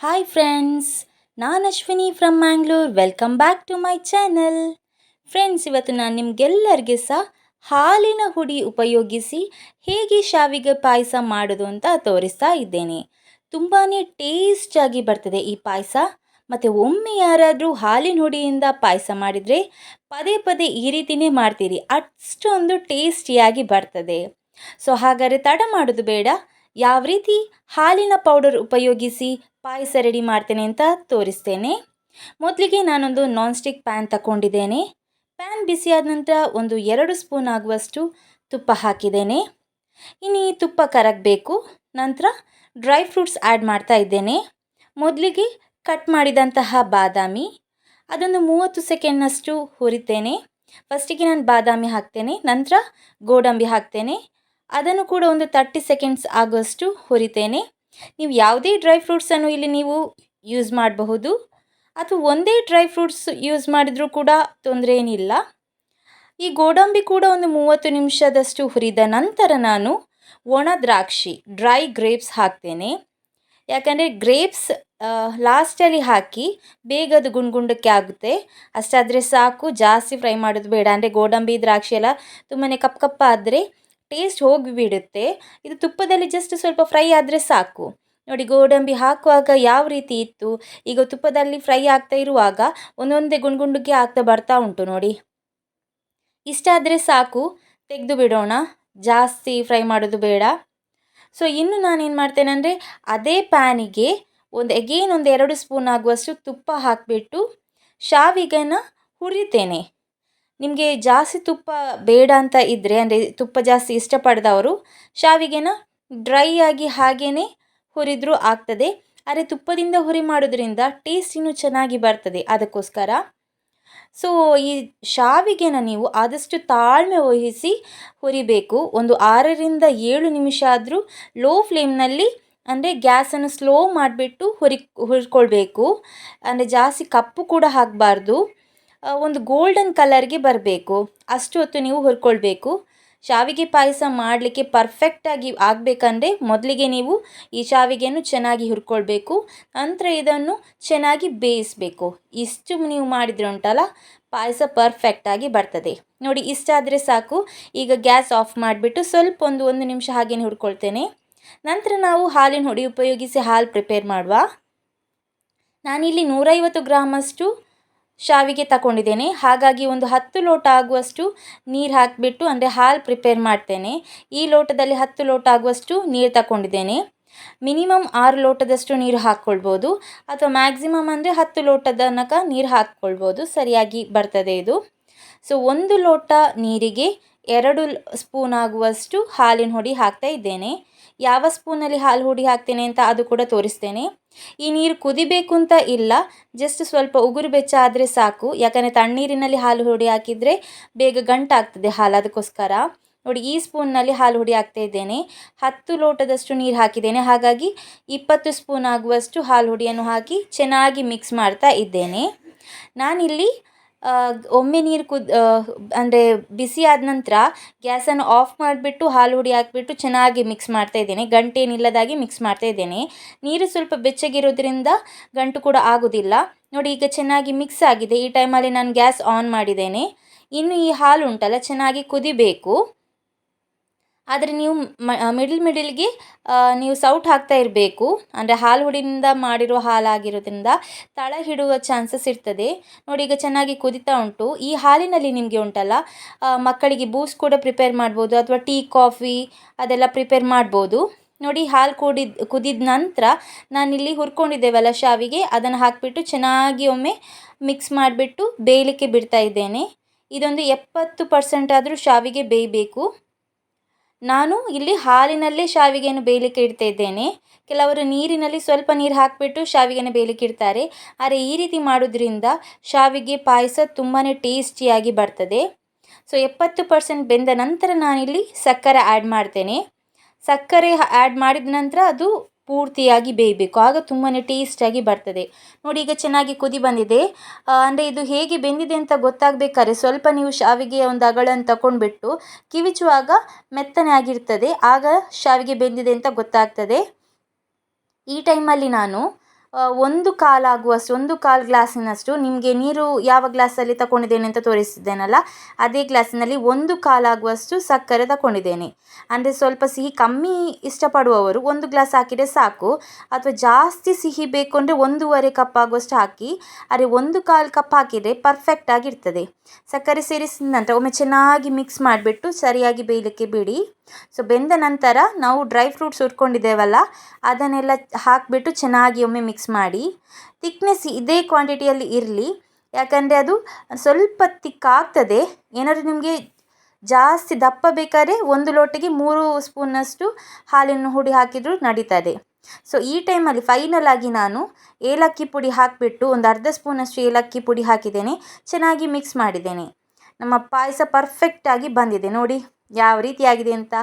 Hi friends ನಾನು Ashwini from Mangalore welcome back to my channel friends ಇವತ್ತು ನಾನು ನಿಮಗೆಲ್ಲರಿಗೆ ಸಹ ಹಾಲಿನ ಹುಡಿ ಉಪಯೋಗಿಸಿ ಹೇಗೆ ಶಾವಿಗೆ ಪಾಯಸ ಮಾಡೋದು ಅಂತ ತೋರಿಸ್ತಾ ಇದ್ದೇನೆ. ತುಂಬಾ ಟೇಸ್ಟಾಗಿ ಬರ್ತದೆ ಈ ಪಾಯಸ. ಮತ್ತು ಒಮ್ಮೆ ಯಾರಾದರೂ ಹಾಲಿನ ಹುಡಿಯಿಂದ ಪಾಯಸ ಮಾಡಿದರೆ ಪದೇ ಪದೇ ಈ ರೀತಿನೇ ಮಾಡ್ತೀರಿ. ಅಷ್ಟೊಂದು ಟೇಸ್ಟಿಯಾಗಿ ಬರ್ತದೆ. ಸೊ ಹಾಗಾದರೆ ತಡ ಮಾಡೋದು ಬೇಡ. ಯಾವ ರೀತಿ ಹಾಲಿನ ಪೌಡರ್ ಉಪಯೋಗಿಸಿ ಪಾಯಸ ರೆಡಿ ಮಾಡ್ತೇನೆ ಅಂತ ತೋರಿಸ್ತೇನೆ. ಮೊದಲಿಗೆ ನಾನೊಂದು ನಾನ್ ಸ್ಟಿಕ್ ಪ್ಯಾನ್ ತಗೊಂಡಿದ್ದೇನೆ ಪ್ಯಾನ್ ಬಿಸಿಯಾದ ನಂತರ ಒಂದು ಎರಡು ಸ್ಪೂನ್ ಆಗುವಷ್ಟು ತುಪ್ಪ ಹಾಕಿದ್ದೇನೆ. ಇನ್ನು ಈ ತುಪ್ಪ ಕರಗಬೇಕು. ನಂತರ ಡ್ರೈ ಫ್ರೂಟ್ಸ್ ಆ್ಯಡ್ ಮಾಡ್ತಾ ಇದ್ದೇನೆ. ಮೊದಲಿಗೆ ಕಟ್ ಮಾಡಿದಂತಹ ಬಾದಾಮಿ, ಅದೊಂದು ಮೂವತ್ತು ಸೆಕೆಂಡ್ನಷ್ಟು ಹುರಿತೇನೆ. ಫಸ್ಟಿಗೆ ನಾನು ಬಾದಾಮಿ ಹಾಕ್ತೇನೆ, ನಂತರ ಗೋಡಂಬಿ ಹಾಕ್ತೇನೆ. ಅದನ್ನು ಕೂಡ ಒಂದು ತರ್ಟಿ ಸೆಕೆಂಡ್ಸ್ ಆಗುವಷ್ಟು ಹುರಿತೇನೆ. ನೀವು ಯಾವುದೇ ಡ್ರೈ ಫ್ರೂಟ್ಸನ್ನು ಇಲ್ಲಿ ನೀವು ಯೂಸ್ ಮಾಡಬಹುದು. ಅಥವಾ ಒಂದೇ ಡ್ರೈ ಫ್ರೂಟ್ಸ್ ಯೂಸ್ ಮಾಡಿದರೂ ಕೂಡ ತೊಂದರೆ ಏನಿಲ್ಲ. ಈ ಗೋಡಂಬಿ ಕೂಡ ಒಂದು ಮೂವತ್ತು ನಿಮಿಷದಷ್ಟು ಹುರಿದ ನಂತರ ನಾನು ಒಣ ದ್ರಾಕ್ಷಿ ಡ್ರೈ ಗ್ರೇಪ್ಸ್ ಹಾಕ್ತೇನೆ. ಯಾಕಂದರೆ ಗ್ರೇಪ್ಸ್ ಲಾಸ್ಟಲ್ಲಿ ಹಾಕಿ ಬೇಗ ಅದು ಗುಂಡುಗುಂಡಕ್ಕೆ ಆಗುತ್ತೆ. ಅಷ್ಟಾದರೆ ಸಾಕು, ಜಾಸ್ತಿ ಫ್ರೈ ಮಾಡೋದು ಬೇಡ. ಅಂದರೆ ಗೋಡಂಬಿ ದ್ರಾಕ್ಷಿ ಎಲ್ಲ ತುಂಬಾ ಕಪ್ಪು ಕಪ್ಪ ಆದರೆ ಟೇಸ್ಟ್ ಹೋಗಿಬಿಡುತ್ತೆ ಇದು ತುಪ್ಪದಲ್ಲಿ ಜಸ್ಟ್ ಸ್ವಲ್ಪ ಫ್ರೈ ಆದರೆ ಸಾಕು. ನೋಡಿ ಗೋಡಂಬಿ ಹಾಕುವಾಗ ಯಾವ ರೀತಿ ಇತ್ತು? ಈಗ ತುಪ್ಪದಲ್ಲಿ ಫ್ರೈ ಆಗ್ತಾ ಇರುವಾಗ ಒಂದೊಂದೇ ಗುಂಡು ಗುಂಡಿಗೆ ಆಗ್ತಾ ಬರ್ತಾ ಉಂಟು ನೋಡಿ. ಇಷ್ಟಾದರೆ ಸಾಕು. ತೆಗೆದು ಬಿಡೋಣ. ಜಾಸ್ತಿ ಫ್ರೈ ಮಾಡೋದು ಬೇಡ. ಸೊ ಇನ್ನು ನಾನೇನು ಮಾಡ್ತೇನೆ ಅಂದರೆ ಅದೇ ಪ್ಯಾನಿಗೆ ಒಂದು ಎಗೇನ್ ಒಂದು ಎರಡು ಸ್ಪೂನ್ ಆಗುವಷ್ಟು ತುಪ್ಪ ಹಾಕಿಬಿಟ್ಟು ಶಾವಿಗೆನ ಹುರಿತೇನೆ. ನಿಮಗೆ ಜಾಸ್ತಿ ತುಪ್ಪ ಬೇಡ ಅಂತ ಇದ್ದರೆ ಅಂದರೆ ತುಪ್ಪ ಜಾಸ್ತಿ ಇಷ್ಟಪಡದವರು, ಶಾವಿಗೆನ ಡ್ರೈ ಆಗಿ ಹಾಗೇ ಹುರಿದ್ರೂ ಆಗ್ತದೆ. ಆದರೆ ತುಪ್ಪದಿಂದ ಹುರಿ ಮಾಡೋದ್ರಿಂದ ಟೇಸ್ಟ್ ಇನ್ನೂ ಚೆನ್ನಾಗಿ ಬರ್ತದೆ. ಅದಕ್ಕೋಸ್ಕರ. ಸೊ ಈ ಶಾವಿಗೆನ ನೀವು ಆದಷ್ಟು ತಾಳ್ಮೆ ವಹಿಸಿ ಹುರಿಬೇಕು. ಒಂದು ಆರರಿಂದ ಏಳು ನಿಮಿಷ ಆದರೂ ಲೋ ಫ್ಲೇಮ್ನಲ್ಲಿ ಅಂದರೆ ಗ್ಯಾಸನ್ನು ಸ್ಲೋ ಮಾಡಿಬಿಟ್ಟು ಹುರಿ, ಹುರ್ಕೊಳ್ಬೇಕು. ಅಂದರೆ ಜಾಸ್ತಿ ಕಪ್ಪು ಕೂಡ ಹಾಕಬಾರ್ದು. ಒಂದು ಗೋಲ್ಡನ್ ಕಲರ್ಗೆ ಬರಬೇಕು. ಅಷ್ಟು ಹೊತ್ತು ನೀವು ಹುರ್ಕೊಳ್ಬೇಕು. ಶಾವಿಗೆ ಪಾಯಸ ಮಾಡಲಿಕ್ಕೆ ಪರ್ಫೆಕ್ಟಾಗಿ ಆಗಬೇಕಂದ್ರೆ ಮೊದಲಿಗೆ ನೀವು ಈ ಶಾವಿಗೆಯನ್ನು ಚೆನ್ನಾಗಿ ಹುರ್ಕೊಳ್ಬೇಕು. ನಂತರ ಇದನ್ನು ಚೆನ್ನಾಗಿ ಬೇಯಿಸಬೇಕು. ಇಷ್ಟು ನೀವು ಮಾಡಿದರೆ ಉಂಟಲ್ಲ, ಪಾಯಸ ಪರ್ಫೆಕ್ಟಾಗಿ ಬರ್ತದೆ. ನೋಡಿ ಇಷ್ಟಾದರೆ ಸಾಕು. ಈಗ ಗ್ಯಾಸ್ ಆಫ್ ಮಾಡಿಬಿಟ್ಟು ಸ್ವಲ್ಪ ಒಂದು ಒಂದು ನಿಮಿಷ ಹಾಗೇನೆ ಹುರ್ಕೊಳ್ತೇನೆ. ನಂತರ ನಾವು ಹಾಲಿನ ಹುಡಿ ಉಪಯೋಗಿಸಿ ಹಾಲು ಪ್ರಿಪೇರ್ ಮಾಡುವ. ನಾನಿಲ್ಲಿ ನೂರೈವತ್ತು ಗ್ರಾಮಷ್ಟು ಶಾವಿಗೆ ತಗೊಂಡಿದ್ದೇನೆ. ಹಾಗಾಗಿ ಒಂದು ಹತ್ತು ಲೋಟ ಆಗುವಷ್ಟು ನೀರು ಹಾಕಿಬಿಟ್ಟು, ಅಂದರೆ ಹಾಲು ಪ್ರಿಪೇರ್ ಮಾಡ್ತೇನೆ. ಈ ಲೋಟದಲ್ಲಿ ಹತ್ತು ಲೋಟ ಆಗುವಷ್ಟು ನೀರು ತಗೊಂಡಿದ್ದೇನೆ. ಮಿನಿಮಮ್ ಆರು ಲೋಟದಷ್ಟು ನೀರು ಹಾಕ್ಕೊಳ್ಬೋದು. ಅಥವಾ ಮ್ಯಾಕ್ಸಿಮಮ್ ಅಂದರೆ ಹತ್ತು ಲೋಟದ ತನಕ ನೀರು ಹಾಕ್ಕೊಳ್ಬೋದು. ಸರಿಯಾಗಿ ಬರ್ತದೆ ಇದು. ಸೊ ಒಂದು ಲೋಟ ನೀರಿಗೆ ಎರಡು ಸ್ಪೂನ್ ಆಗುವಷ್ಟು ಹಾಲಿನ ಹೊಡಿ ಹಾಕ್ತಾ ಇದ್ದೇನೆ. ಯಾವ ಸ್ಪೂನಲ್ಲಿ ಹಾಲು ಹುಡಿ ಹಾಕ್ತೇನೆ ಅಂತ ಅದು ಕೂಡ ತೋರಿಸ್ತೇನೆ. ಈ ನೀರು ಕುದಿಬೇಕು ಅಂತ ಇಲ್ಲ ಜಸ್ಟ್ ಸ್ವಲ್ಪ ಉಗುರು ಬೆಚ್ಚ ಆದರೆ ಸಾಕು. ಯಾಕಂದರೆ ತಣ್ಣೀರಿನಲ್ಲಿ ಹಾಲು ಹುಡಿ ಹಾಕಿದರೆ ಬೇಗ ಗಂಟಾಗ್ತದೆ ಹಾಲು, ಅದಕ್ಕೋಸ್ಕರ. ನೋಡಿ, ಈ ಸ್ಪೂನ್ನಲ್ಲಿ ಹಾಲು ಹುಡಿ ಹಾಕ್ತಾ ಇದ್ದೇನೆ. ಹತ್ತು ಲೋಟದಷ್ಟು ನೀರು ಹಾಕಿದ್ದೇನೆ. ಹಾಗಾಗಿ ಇಪ್ಪತ್ತು ಸ್ಪೂನ್ ಆಗುವಷ್ಟು ಹಾಲು ಹುಡಿಯನ್ನು ಹಾಕಿ ಚೆನ್ನಾಗಿ ಮಿಕ್ಸ್ ಮಾಡ್ತಾ ಇದ್ದೇನೆ. ನಾನಿಲ್ಲಿ ಒಮ್ಮೆ ನೀರು ಕುದ್ ಅಂದರೆ ಬಿಸಿ ಆದ ನಂತರ ಗ್ಯಾಸನ್ನು ಆಫ್ ಮಾಡಿಬಿಟ್ಟು ಹಾಲು ಹುಡಿ ಹಾಕಿಬಿಟ್ಟು ಚೆನ್ನಾಗಿ ಮಿಕ್ಸ್ ಮಾಡ್ತಾ ಇದ್ದೇನೆ. ಗಂಟೇನಿಲ್ಲದಾಗಿ ಮಿಕ್ಸ್ ಮಾಡ್ತಾ ಇದ್ದೇನೆ. ನೀರು ಸ್ವಲ್ಪ ಬೆಚ್ಚಗಿರೋದ್ರಿಂದ ಗಂಟು ಕೂಡ ಆಗೋದಿಲ್ಲ. ನೋಡಿ, ಈಗ ಚೆನ್ನಾಗಿ ಮಿಕ್ಸ್ ಆಗಿದೆ. ಈ ಟೈಮಲ್ಲಿ ನಾನು ಗ್ಯಾಸ್ ಆನ್ ಮಾಡಿದ್ದೇನೆ. ಇನ್ನು ಈ ಹಾಲು ಉಂಟಲ್ಲ, ಚೆನ್ನಾಗಿ ಕುದಿಬೇಕು. ಆದರೆ ನೀವು ಮಿಡಲ್ ಮಿಡಿಲ್ಗೆ ನೀವು ಸೌಟ್ ಹಾಕ್ತಾ ಇರಬೇಕು. ಅಂದರೆ ಹಾಲು ಹುಡಿಯಿಂದ ಮಾಡಿರೋ ಹಾಲಾಗಿರೋದ್ರಿಂದ ತಳ ಹಿಡುವ ಚಾನ್ಸಸ್ ಇರ್ತದೆ. ನೋಡಿ, ಈಗ ಚೆನ್ನಾಗಿ ಕುದಿತಾ ಉಂಟು. ಈ ಹಾಲಿನಲ್ಲಿ ನಿಮಗೆ ಉಂಟಲ್ಲ ಮಕ್ಕಳಿಗೆ ಬೂಸ್ಟ್ ಕೂಡ ಪ್ರಿಪೇರ್ ಮಾಡ್ಬೋದು, ಅಥವಾ ಟೀ, ಕಾಫಿ ಅದೆಲ್ಲ ಪ್ರಿಪೇರ್ ಮಾಡ್ಬೋದು. ನೋಡಿ, ಹಾಲು ಕುಡಿದ ಕುದಿದ ನಂತರ ನಾನಿಲ್ಲಿ ಹುರ್ಕೊಂಡಿದ್ದೇವಲ್ಲ ಶಾವಿಗೆ, ಅದನ್ನು ಹಾಕಿಬಿಟ್ಟು ಚೆನ್ನಾಗಿ ಒಮ್ಮೆ ಮಿಕ್ಸ್ ಮಾಡಿಬಿಟ್ಟು ಬೇಯಲಿಕ್ಕೆ ಬಿಡ್ತಾ ಇದ್ದೇನೆ. ಇದೊಂದು ಎಪ್ಪತ್ತು ಪರ್ಸೆಂಟ್ ಆದರೂ ಶಾವಿಗೆ ಬೇಯಬೇಕು. ನಾನು ಇಲ್ಲಿ ಹಾಲಿನಲ್ಲೇ ಶಾವಿಗೆಯನ್ನು ಬೇಯಲಿಕ್ಕೆ ಇಡ್ತಾ ಇದ್ದೇನೆ. ಕೆಲವರು ನೀರಿನಲ್ಲಿ ಸ್ವಲ್ಪ ನೀರು ಹಾಕಿಬಿಟ್ಟು ಶಾವಿಗೆನ ಬೇಯಲಿಕ್ಕೆ ಇಡ್ತಾರೆ. ಆದರೆ ಈ ರೀತಿ ಮಾಡೋದ್ರಿಂದ ಶಾವಿಗೆ ಪಾಯಸ ತುಂಬಾ ಟೇಸ್ಟಿಯಾಗಿ ಬರ್ತದೆ. ಸೊ, ಎಪ್ಪತ್ತು ಪರ್ಸೆಂಟ್ ಬೆಂದ ನಂತರ ನಾನಿಲ್ಲಿ ಸಕ್ಕರೆ ಆ್ಯಡ್ ಮಾಡ್ತೇನೆ. ಸಕ್ಕರೆ ಆ್ಯಡ್ ಮಾಡಿದ ನಂತರ ಅದು ಪೂರ್ತಿಯಾಗಿ ಬೇಯಬೇಕು. ಆಗ ತುಂಬಾ ಟೇಸ್ಟಾಗಿ ಬರ್ತದೆ. ನೋಡಿ, ಈಗ ಚೆನ್ನಾಗಿ ಕುದಿ ಬಂದಿದೆ. ಅಂದರೆ ಇದು ಹೇಗೆ ಬೆಂದಿದೆ ಅಂತ ಗೊತ್ತಾಗಬೇಕಾದ್ರೆ ಸ್ವಲ್ಪ ನೀವು ಶಾವಿಗೆ ಒಂದು ಅಗಳನ್ನು ತಗೊಂಡ್ಬಿಟ್ಟು ಕಿವಿಚುವಾಗ ಮೆತ್ತನೆ ಆಗಿರ್ತದೆ. ಆಗ ಶಾವಿಗೆ ಬೆಂದಿದೆ ಅಂತ ಗೊತ್ತಾಗ್ತದೆ. ಈ ಟೈಮಲ್ಲಿ ನಾನು ಒಂದು ಕಾಲಾಗುವಷ್ಟು ಒಂದು ಕಾಲು ಗ್ಲಾಸಿನಷ್ಟು ನಿಮಗೆ ನೀರು ಯಾವ ಗ್ಲಾಸಲ್ಲಿ ತಗೊಂಡಿದ್ದೇನೆ ಅಂತ ತೋರಿಸಿದ್ದೇನಲ್ಲ, ಅದೇ ಗ್ಲಾಸಿನಲ್ಲಿ ಒಂದು ಕಾಲಾಗುವಷ್ಟು ಸಕ್ಕರೆ ತಗೊಂಡಿದ್ದೇನೆ ಅಂದರೆ ಸ್ವಲ್ಪ ಸಿಹಿ ಕಮ್ಮಿ ಇಷ್ಟಪಡುವವರು ಒಂದು ಗ್ಲಾಸ್ ಹಾಕಿದರೆ ಸಾಕು, ಅಥವಾ ಜಾಸ್ತಿ ಸಿಹಿ ಬೇಕು ಅಂದರೆ ಒಂದೂವರೆ ಕಪ್ ಆಗುವಷ್ಟು ಹಾಕಿ, ಅರೆ ಒಂದು ಕಾಲು ಕಪ್ ಹಾಕಿದರೆ ಪರ್ಫೆಕ್ಟ್ ಆಗಿರ್ತದೆ. ಸಕ್ಕರೆ ಸೇರಿಸಿದ ನಂತರ ಒಮ್ಮೆ ಚೆನ್ನಾಗಿ ಮಿಕ್ಸ್ ಮಾಡಿಬಿಟ್ಟು ಸರಿಯಾಗಿ ಬೇಯಲಿಕ್ಕೆ ಬಿಡಿ. ಸೊ ಬೆಂದ ನಂತರ ನಾವು ಡ್ರೈ ಫ್ರೂಟ್ಸ್ ಹುರ್ಕೊಂಡಿದ್ದೇವಲ್ಲ, ಅದನ್ನೆಲ್ಲ ಹಾಕಿಬಿಟ್ಟು ಚೆನ್ನಾಗಿ ಒಮ್ಮೆ ಮಿಕ್ಸ್ ಮಾಡಿ ತಿಕ್ನೆಸ್ ಇದೇ ಕ್ವಾಂಟಿಟಿಯಲ್ಲಿ ಇರಲಿ. ಯಾಕಂದರೆ ಅದು ಸ್ವಲ್ಪ ತಿಕ್ಕಾಗ್ತದೆ ಏನಾದರೂ ನಿಮಗೆ ಜಾಸ್ತಿ ದಪ್ಪ ಬೇಕಾದ್ರೆ ಒಂದು ಲೋಟಕ್ಕೆ ಮೂರು ಸ್ಪೂನಷ್ಟು ಹಾಲಿನ ಹುಡಿ ಹಾಕಿದರೂ ನಡೀತದೆ. ಸೊ ಈ ಟೈಮಲ್ಲಿ ಫೈನಲ್ ಆಗಿ ನಾನು ಏಲಕ್ಕಿ ಪುಡಿ ಹಾಕಿಬಿಟ್ಟು ಒಂದು ಅರ್ಧ ಸ್ಪೂನಷ್ಟು ಏಲಕ್ಕಿ ಪುಡಿ ಹಾಕಿದ್ದೇನೆ. ಚೆನ್ನಾಗಿ ಮಿಕ್ಸ್ ಮಾಡಿದ್ದೇನೆ. ನಮ್ಮ ಪಾಯಸ ಪರ್ಫೆಕ್ಟಾಗಿ ಬಂದಿದೆ. ನೋಡಿ, ಯಾವ ರೀತಿಯಾಗಿದೆ ಅಂತ.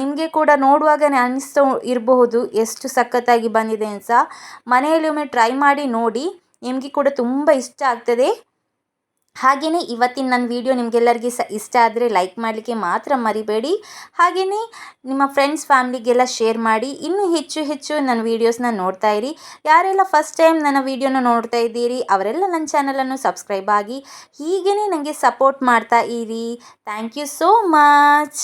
ನಿಮಗೆ ಕೂಡ ನೋಡುವಾಗಲೇ ಅನ್ನಿಸ್ತಾ ಇರಬಹುದು ಎಷ್ಟು ಸಖತ್ತಾಗಿ ಬಂದಿದೆ ಅಂತ. ಮನೆಯಲ್ಲಿ ಒಮ್ಮೆ ಟ್ರೈ ಮಾಡಿ ನೋಡಿ, ನಿಮಗೆ ಕೂಡ ತುಂಬ ಇಷ್ಟ ಆಗ್ತದೆ. ಹಾಗೆಯೇ ಇವತ್ತಿನ ನನ್ನ ವಿಡಿಯೋ ನಿಮಗೆಲ್ಲರಿಗೆ ಸ ಇಷ್ಟ ಆದರೆ ಲೈಕ್ ಮಾಡಲಿಕ್ಕೆ ಮಾತ್ರ ಮರಿಬೇಡಿ. ಹಾಗೆಯೇ ನಿಮ್ಮ ಫ್ರೆಂಡ್ಸ್ ಫ್ಯಾಮ್ಲಿಗೆಲ್ಲ ಶೇರ್ ಮಾಡಿ, ಇನ್ನೂ ಹೆಚ್ಚು ಹೆಚ್ಚು ನನ್ನ ವೀಡಿಯೋಸ್ನ ನೋಡ್ತಾ ಇರಿ. ಯಾರೆಲ್ಲ ಫಸ್ಟ್ ಟೈಮ್ ನನ್ನ ವೀಡಿಯೋನ ನೋಡ್ತಾ ಇದ್ದೀರಿ, ಅವರೆಲ್ಲ ನನ್ನ ಚಾನಲನ್ನು ಸಬ್ಸ್ಕ್ರೈಬ್ ಆಗಿ ಹೀಗೇ ನನಗೆ ಸಪೋರ್ಟ್ ಮಾಡ್ತಾ ಇರಿ. Thank you so much